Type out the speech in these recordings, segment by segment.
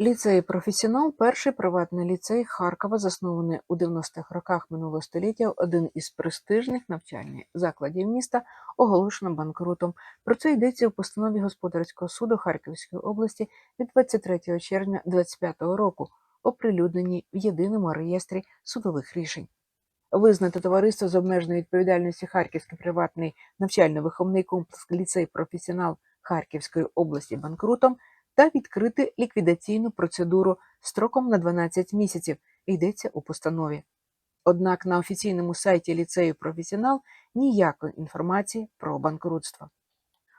Ліцей професіонал перший приватний ліцей Харкова, заснований у 90-х роках минулого століття, один із престижних навчальних закладів міста, оголошено банкрутом. Про це йдеться у постанові господарського суду Харківської області від 23 червня 2025 року, оприлюдненій в єдиному реєстрі судових рішень. Визнати товариство з обмеженою відповідальністю Харківський приватний навчально-виховний комплекс ліцей професіонал Харківської області банкрутом та відкрити ліквідаційну процедуру строком на 12 місяців, йдеться у постанові. Однак на офіційному сайті ліцею професіонал ніякої інформації про банкрутство.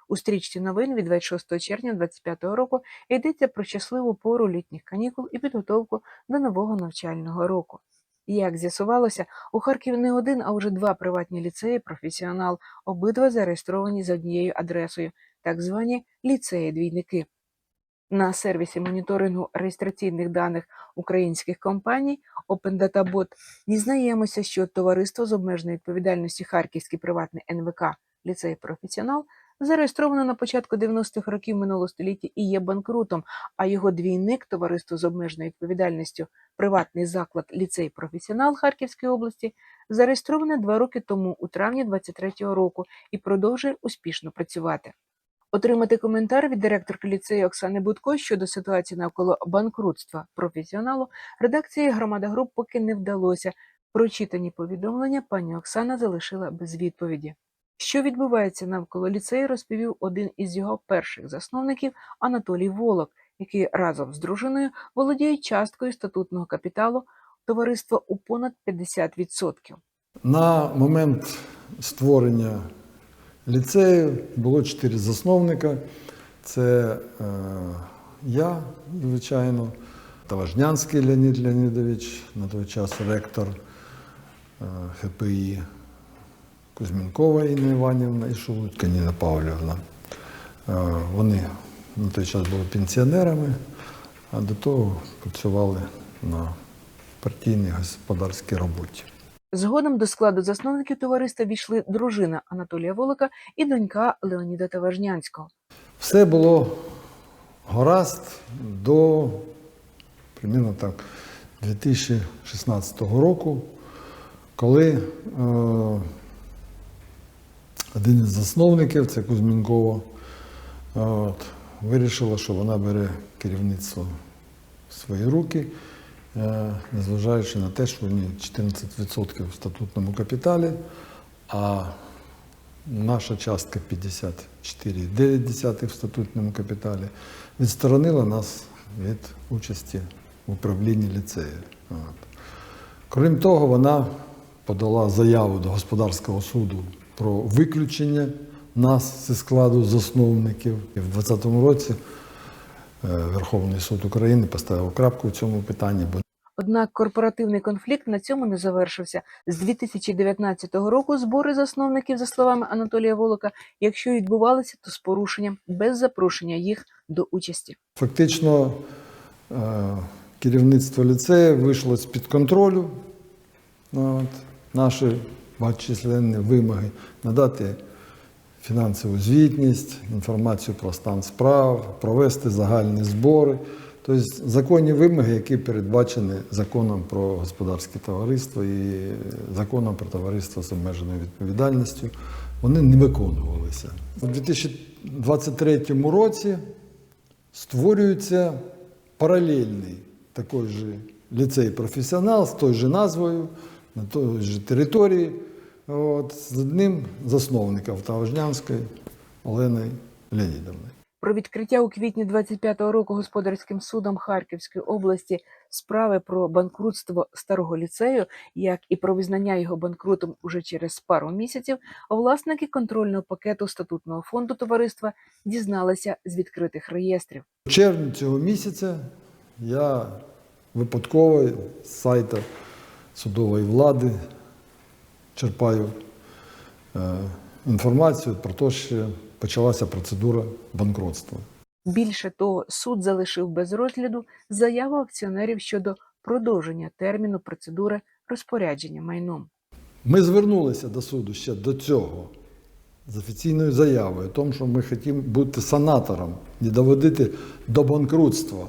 У стрічці новин від 26 червня 2025 року йдеться про щасливу пору літніх канікул і підготовку до нового навчального року. Як з'ясувалося, у Харкові не один, а вже два приватні ліцеї професіонал, обидва зареєстровані за однією адресою, так звані ліцеї-двійники. На сервісі моніторингу реєстраційних даних українських компаній Open Data Bot дізнаємося, що товариство з обмеженою відповідальністю Харківський приватний НВК ліцей професіонал зареєстровано на початку 90-х років минулого століття і є банкрутом, а його двійник товариство з обмеженою відповідальністю приватний заклад ліцей професіонал Харківської області зареєстроване два роки тому у травні 23-го року і продовжує успішно працювати. Отримати коментар від директорки ліцею Оксани Будко щодо ситуації навколо банкрутства професіоналу редакції Громада груп поки не вдалося. Прочитані повідомлення пані Оксана залишила без відповіді. Що відбувається навколо ліцею, розповів один із його перших засновників Анатолій Волок, який разом з дружиною володіє часткою статутного капіталу товариства у понад 50%. На момент створення ліцею було чотири засновника. Це е, я, звичайно, Таважнянський Леонід Леонідович, на той час ректор е, ХПІ, Кузьмінкова Інна Іванівна і Шелудька Ніна Павлівна. Е, вони на той час були пенсіонерами, а до того працювали на партійній господарській роботі. Згодом до складу засновників товариства війшли дружина Анатолія Волока і донька Леоніда Таважнянського. Все було гаразд до примірно так 2016 року, коли е, один із засновників, це Кузьмінкова, е, вирішила, що вона бере керівництво в свої руки, незважаючи на те, що в ній 14% в статутному капіталі, а наша частка 54,9 в статутному капіталі відсторонила нас від участі в управлінні ліцею. Крім того, вона подала заяву до господарського суду про виключення нас зі складу засновників. І в 2020 році е, Верховний суд України поставив крапку в цьому питанні, бо Однак корпоративний конфлікт на цьому не завершився. З 2019 року збори засновників, за словами Анатолія Волока, якщо відбувалися, то з порушенням без запрошення їх до участі. Фактично е, керівництво ліцею вийшло з-під контролю. От, наші багаточисленні вимоги надати фінансову звітність, інформацію про стан справ, провести загальні збори. Тобто законні вимоги, які передбачені законом про господарське товариство і законом про товариство з обмеженою відповідальністю, вони не виконувалися. У 2023 році створюється паралельний такий же ліцей-професіонал з тою же назвою, на той же території, от, з одним засновником Таважнянської Оленою Леонідовною. Про відкриття у квітні 25-го року господарським судом Харківської області справи про банкрутство старого ліцею, як і про визнання його банкрутом уже через пару місяців, власники контрольного пакету статутного фонду товариства дізналися з відкритих реєстрів. В червні цього місяця я випадково з сайту судової влади черпаю е, інформацію про те, що почалася процедура банкротства. Більше того, суд залишив без розгляду заяву акціонерів щодо продовження терміну процедури розпорядження майном. Ми звернулися до суду ще до цього з офіційною заявою, тому що ми хотімо бути санатором, не доводити до банкрутства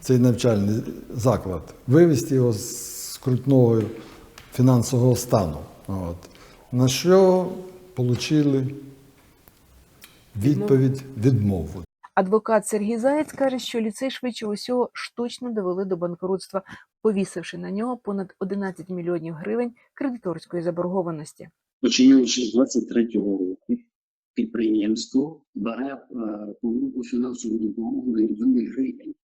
цей навчальний заклад, вивести його з скрутного фінансового стану. От. На що отримали відповідь відмову. Адвокат Сергій Заєць каже, що ліцей швидше усього штучно довели до банкрутства, повісивши на нього понад 11 мільйонів гривень кредиторської заборгованості. Починаючи з 23-го року, підприємство бере е, по групу фінансову допомогу на мільйони гривень.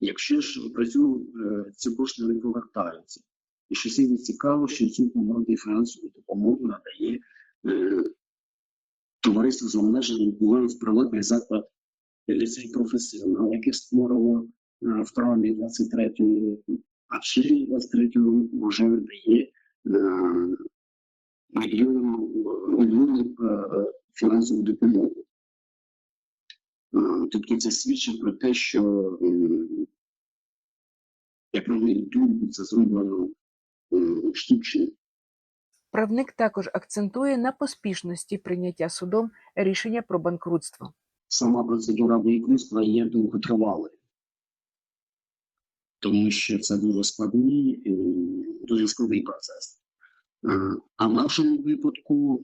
Якщо ж при е, ці кошти не повертаються. І що сильно цікаво, що цю команду фінансову допомогу надає е, товариство з обмеженою відповідальністю приватний заклад ліцей професіонал, яке створило е, в травні 23-го року, а в червні 23-го року вже видає е, мільйонів е, фінансову допомогу. Е, Тобто це свідчить про те, що, м, як мою думку, це зроблено м, штучно. Правник також акцентує на поспішності прийняття судом рішення про банкрутство. Сама процедура банкрутства є довготривалою. Тому що це дуже складний, і дуже складний процес. Е, А в нашому випадку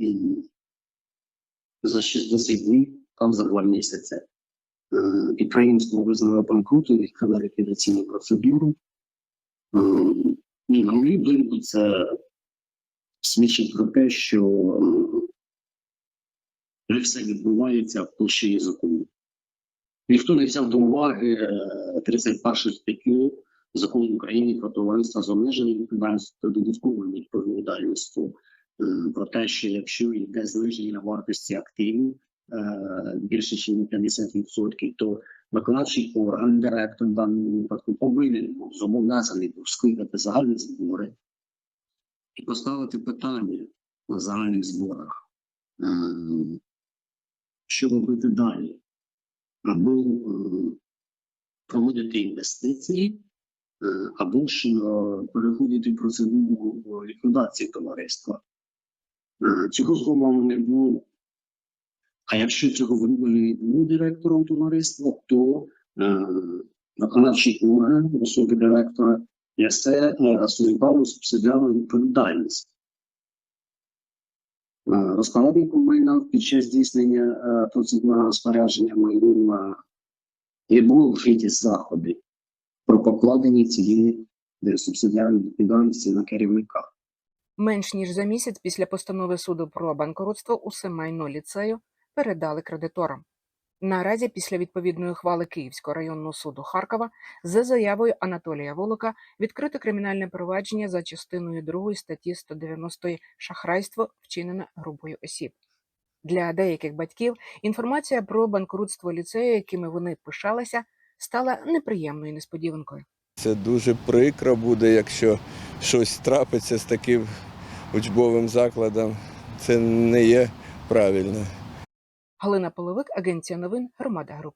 за 60 днів, там за два місяці, е, підприємство визнало банкрутом, відкрило ліквідаційну процедуру. Е, І на це свідчить про те, що вже все відбувається в площині закону. Ніхто не взяв до уваги е, 31 статтю закону України про товариство з обмеженою відповідальністю та додатковою відповідальністю е, про те, що якщо йде зниження вартості активів е, більше ніж на 50%, то виконавчий орган, директор в даному випадку повинен зобов'язаний скликати загальні збори і поставити питання на загальних зборах. Е, що робити далі? Або е, проводити інвестиції, е, або ж переходити процедуру ліквідації товариства. Цього зроблено не було. А якщо цього вибору не директором товариства, то е, виконавчий орган в особі директора несе е, солідарну субсидіарну відповідальність. Е, Розпорядником майна під час здійснення е, процедури розпорядження майном е, і було вжиті заходи про покладені цивільної е, субсидіарної відповідальності на керівника. Менш ніж за місяць після постанови суду про банкрутство усе майно ліцею передали кредиторам. Наразі, після відповідної ухвали Київського районного суду Харкова, за заявою Анатолія Волока відкрито кримінальне провадження за частиною 2 статті 190 шахрайство вчинене групою осіб. Для деяких батьків інформація про банкрутство ліцею, якими вони пишалися, стала неприємною несподіванкою. Це дуже прикро буде, якщо щось трапиться з таким учбовим закладом. Це не є правильно. Галина Половик, агенція новин Громада Груп.